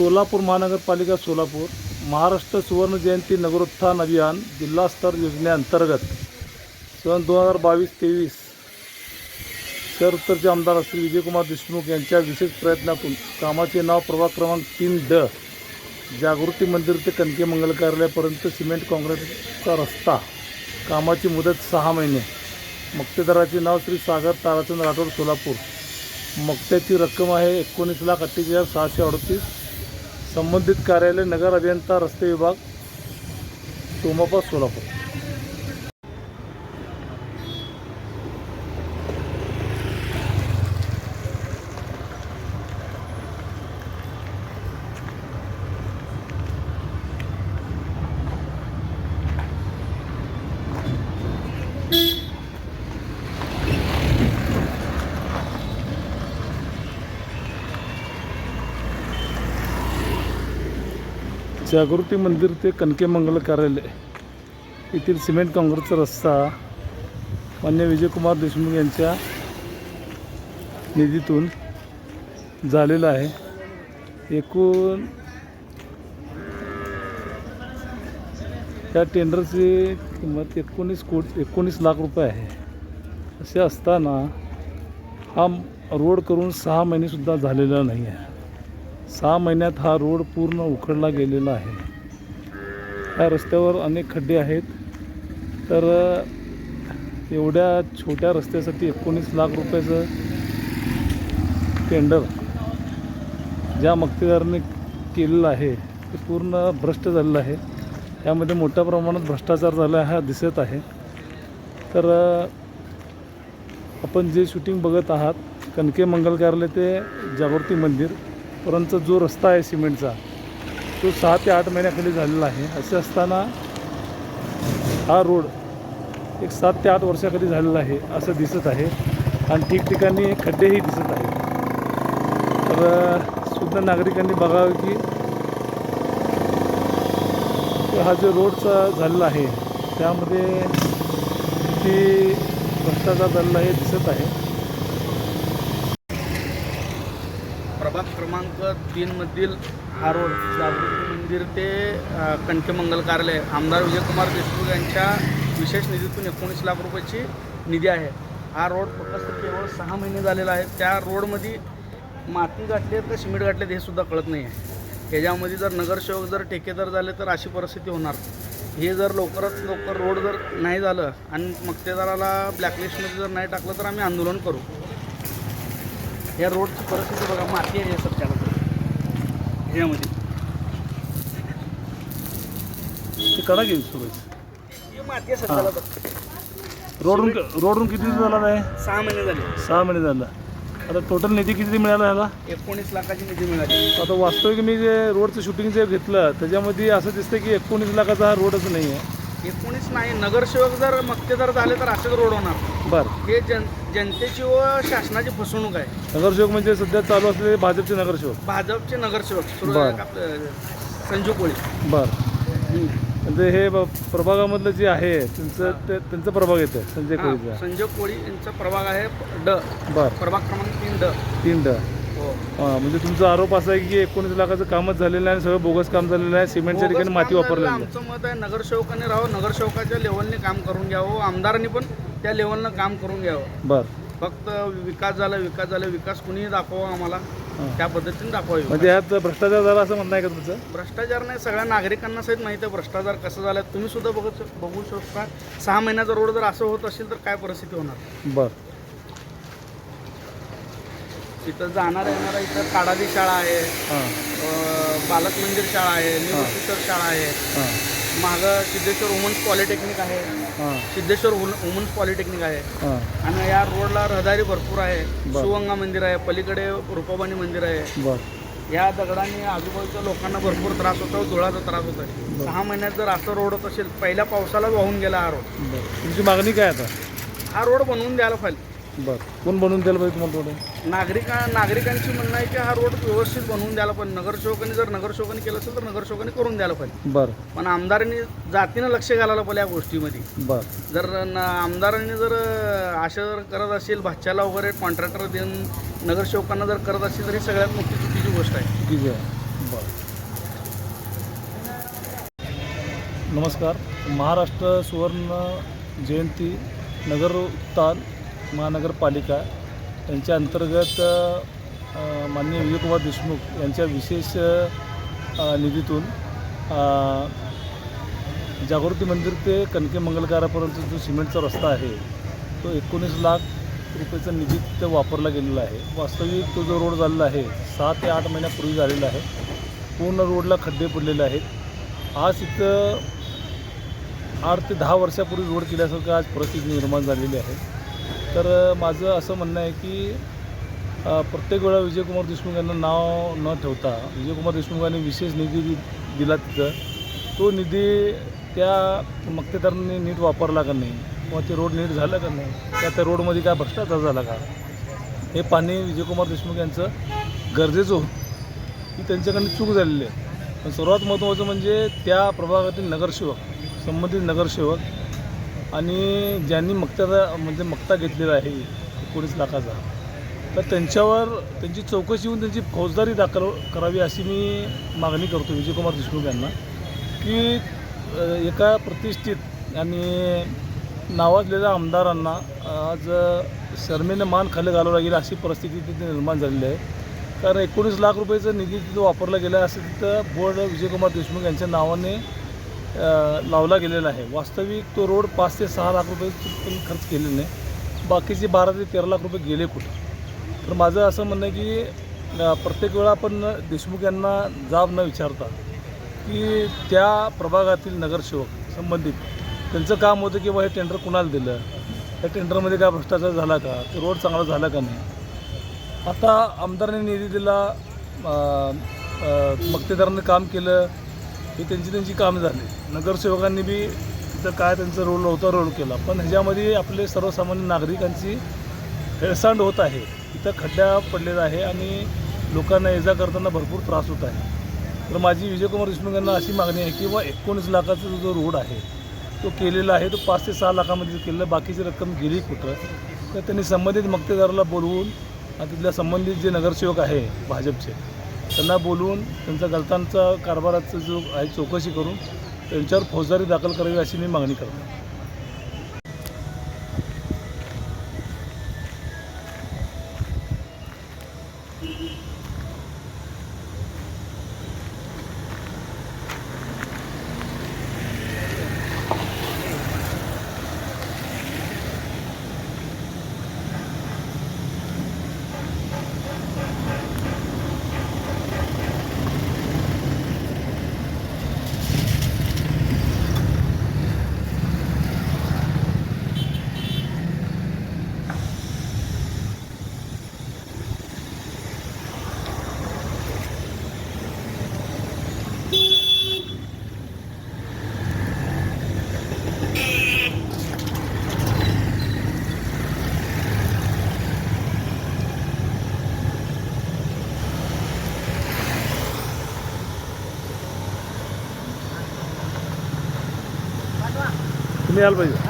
सोलापूर महानगरपालिका सोलापूर महाराष्ट्र सुवर्ण जयंती नगरोत्थान अभियान जिल्हास्तर योजनेअंतर्गत सन दोन हजार बावीस तेवीस शहर उत्तरचे आमदार श्री विजयकुमार देशमुख यांच्या विशेष प्रयत्नातून कामाचे नाव प्रभाग क्रमांक तीन ड जागृती मंदिर ते कणके मंगल कार्यालयापर्यंत सिमेंट काँक्रीटचा रस्ता कामाची मुदत सहा महिने मक्तेदाराचे नाव श्री सागर ताराचंद राठोड सोलापूर मक्त्याची रक्कम आहे एकोणीस लाख अठ्ठेचाळीस हजार सहाशे अडतीस संबंधित कार्यालय नगर अभियंता रस्ते विभाग सोमापा सोलापूर. जागृती मंदिर ते कनकेमंगल कार्यालय. येथील सिमेंट काँग्रेसचा रस्ता मान्य विजयकुमार देशमुख यांच्या निधीतून झालेला आहे. एकूण या टेंडरची किंमत एकोणीस कोटी एकोणीस लाख रुपये आहे. असे असताना हा रोड करून सहा महिनेसुद्धा झालेला नाही आहे. सहा महिन्यात हा रोड पूर्ण उखडला गेलेला आहे. या रस्त्यावर अनेक खड्डे आहेत. तर एवढ्या छोट्या रस्त्यासाठी एकोणीस लाख रुपयाचं टेंडर ज्या मक्तेदाराने केलेलं आहे ते पूर्ण भ्रष्ट झालेलं आहे. यामध्ये मोठ्या प्रमाणात भ्रष्टाचार झाला हा दिसत आहे. तर आपण जे शूटिंग बघत आहात कनके मंगल कार्यालय ते जागृती मंदिर. परंतु जो रस्ता आहे सिमेंटचा तो सहा ते आठ महिन्याखाली झालेला आहे. असे असताना हा रोड एक सात ते आठ वर्षाखाली झालेला आहे असं दिसत आहे. आणि ठिकठिकाणी खड्डेही दिसत आहेत. तर सुद्धा नागरिकांनी बघावं की हा जो रोडचा झालेला आहे त्यामध्ये किती भ्रष्टाचार झालेला आहे दिसत आहे प्रभाग क्रमांक तीनमधील हा रोड जागृती मंदिर ते अ, कार्यालय. आमदार विजयकुमार देशमुख यांच्या विशेष निधीतून एकोणीस लाख रुपयाची निधी आहे. हा रोड फक्त केवळ सहा महिने झालेला आहे. त्या रोडमध्ये माती गाठली आहेत का सिमेंट गाठले हे सुद्धा कळत नाही आहे. ह्याच्यामध्ये जर नगरसेवक जर ठेकेदार झाले तर अशी परिस्थिती होणार. हे जर लवकरात लवकर रोड जर नाही झालं आणि मक्तेदाराला ब्लॅकलिस्टमध्ये जर नाही टाकलं तर आम्ही आंदोलन करू. या रोडची परिस्थिती बघा माती आहे सध्याला ह्यामध्ये. ते कडा घेईल सुरू ही माती आहे सध्याला तर. रोडून रोडून किती दिवस झाला आहे? सहा महिने झाले. सहा महिने झाला. आता टोटल निधी किती मिळाला ह्याला? एकोणीस लाखाची निधी मिळाली. आता वास्तविक मी जे रोडचं शूटिंग जे घेतलं त्याच्यामध्ये असं दिसतं की एकोणीस लाखाचा हा रोडच नाही आहे एकोणीस नाही नगरसेवक जर मक्तेदार झाले तर असेच रोड होणार. बरं. हे जन जनतेची व शासनाची फसवणूक आहे. नगरसेवक म्हणजे सध्या चालू असलेले भाजपचे नगरसेवक? भाजपचे नगरसेवक सुरू बरं. आपलं संजू कोळी. बरं. म्हणजे हे ब- प्रभागामधलं जे आहे त्यांचं ते त्यांचा प्रभाग येतं संजय हा, कोळीचा. संजय कोळी यांचा प्रभाग आहे ड. बरं. प्रभाग क्रमांक तीन ड. तीन ड. हो हां म्हणजे तुमचा आरोप असा आहे की एकोणीस लाखाचं कामच झालेलं आहे आणि सगळं बोगस काम झालेलं आहे सिमेंटच्या ठिकाणी माती वापरलेली आहे आमचं मत आहे नगरसेवकाने राहावं नगरसेवकाच्या लेवलने काम करून घ्यावं आमदारांनी पण त्या लेवलनं काम करून घ्यावं. बरं. फक्त विकास झाला विकास झाला विकास कुणीही दाखवा आम्हाला हां. त्या पद्धतीने दाखवावी. म्हणजे ह्यात भ्रष्टाचार झाला असं म्हणणं आहे का तुमचं? भ्रष्टाचार नाही सगळ्या नागरिकांना सहित माहिती आहे भ्रष्टाचार कसं झाला तुम्ही सुद्धा बघत बघू शकता. सहा महिन्याचा रोड जर असं होत असेल तर काय परिस्थिती होणार? बरं. इथं जाणार येणारा इथं काडादी शाळा आहे. हां. अं, बालक मंदिर शाळा आहे. ऑफिसर शाळा आहे. हां. मागं सिद्धेश्वर वुमन्स पॉलिटेक्निक आहे. हां. सिद्धेश्वर वुमन्स पॉलिटेक्निक आहे. हां. आणि या रोडला रहदारी भरपूर आहे. बरं. शिवगंगा मंदिर आहे. पलीकडे रूपाबानी मंदिर आहे. बरं. या दगडाने आजूबाजूच्या लोकांना भरपूर त्रास होतो. धुळाचा त्रास होतो आहे सहा महिन्यात जर असं रोड होत असेल पहिल्या पावसाला वाहून गेला हा रोड बरं. तुमची मागणी काय आता? हा रोड बनवून द्यायला पाहिजे. बरं. कोण बनवून द्यायला पाहिजे तुम्हाला थोडं? नागरिका नागरिकांची म्हणणं आहे की हा रोड व्यवस्थित बनवून द्यायला पाहिजे. नगरसेवकांनी जर नगरसेवकांनी केलं असेल तर नगरसेवकांनी करून द्यायला पाहिजे. बरं. पण आमदारांनी जातीनं लक्ष घालायला पाहिजे या गोष्टीमध्ये. बरं. जर न आमदारांनी जर अशा जर करत असेल भाच्याला वगैरे कॉन्ट्रॅक्टर देऊन नगरसेवकांना जर करत असेल तर ही सगळ्यात मोठी चुकीची गोष्ट आहे. ठीक आहे बरं. नमस्कार. महाराष्ट्र सुवर्ण जयंती नगर उत्थान महानगरपालिका यांच्या अंतर्गत माननीय विजयकुमार देशमुख यांच्या विशेष निधीतून जागृती मंदिर ते कणके मंगलकारापर्यंत जो सिमेंटचा रस्ता आहे तो एकोणीस लाख रुपयाचा निधी तिथं वापरला गेलेला आहे. वास्तविक तो जो रोड झालेला आहे सहा ते आठ महिन्यापूर्वी झालेला आहे. पूर्ण रोडला खड्डे पडलेले आहेत. आज इथं आठ ते दहा वर्षापूर्वी रोड केल्यासारखं आज परिस्थिती निर्माण झालेली आहे. तर माझं असं म्हणणं आहे की प्रत्येक वेळा विजयकुमार देशमुख यांना नाव न ठेवता विजयकुमार देशमुखांनी विशेष निधी दि दिला तिथं. तो निधी त्या मक्तेदारांनी नीट वापरला का नाही? किंवा ते रोड नीट झालं का नाही? त्या त्या रोडमध्ये काय भ्रष्टाचार झाला का? हे पाणी विजयकुमार देशमुख यांचं गरजेचं होतं. ही त्यांच्याकडनं चूक झालेली आहे. पण सर्वात महत्त्वाचं म्हणजे त्या प्रभागातील नगरसेवक संबंधित नगरसेवक आणि ज्यांनी मक्त्याचा म्हणजे मक्ता घेतलेला आहे एकोणीस लाखाचा तर त्यांच्यावर त्यांची चौकशी होऊन त्यांची फौजदारी दाखल करावी अशी मी मागणी करतो विजयकुमार देशमुख यांना की एका प्रतिष्ठित आणि नावाजलेल्या आमदारांना आज शर्मेनं मान खाली घालावं लागेल अशी परिस्थिती तिथे निर्माण झालेली आहे. कारण एकोणीस लाख रुपयाचा निधी तिथं वापरला गेला असं तिथं बोर्ड विजयकुमार देशमुख यांच्या नावाने लावला गेलेला आहे. वास्तविक तो रोड पाच ते सहा लाख रुपये पण खर्च केलेला नाही. बाकीचे बारा ते तेरा लाख रुपये गेले कुठं? तर माझं असं म्हणणं आहे की प्रत्येक वेळा आपण देशमुख यांना जाब न विचारता की त्या प्रभागातील नगरसेवक संबंधित त्यांचं काम होतं की बा हे टेंडर कुणाला दिलं? त्या टेंडरमध्ये काय भ्रष्टाचार झाला का? ते रोड चांगला झाला का नाही? आता आमदारांनी निधी दिला मक्तेदारांनी काम केलं हे त्यांची त्यांची कामं झाली. नगरसेवकांनी बी तिथं काय त्यांचा रोल होता रोल केला. पण ह्याच्यामध्ये आपले सर्वसामान्य नागरिकांची हेळसांड होत आहे. इथं खड्ड्या पडलेला आहे आणि लोकांना ये जा करताना भरपूर त्रास होत आहे. तर माझी विजयकुमार देशमुख यांना अशी मागणी आहे की बा एकोणीस लाखाचा जो रोड आहे तो केलेला आहे तो पाच ते सहा लाखामध्ये केलेला बाकीची रक्कम गेली कुठं? तर त्यांनी संबंधित मक्तेदाराला बोलवून तिथल्या संबंधित जे नगरसेवक आहे भाजपचे त्यांना बोलवून त्यांचा गलतांचा कारभाराचा जो आहे चौकशी करून त्यांच्यावर फौजदारी दाखल करावी अशी मी मागणी करतो. तुम्ही यायला पाहिजे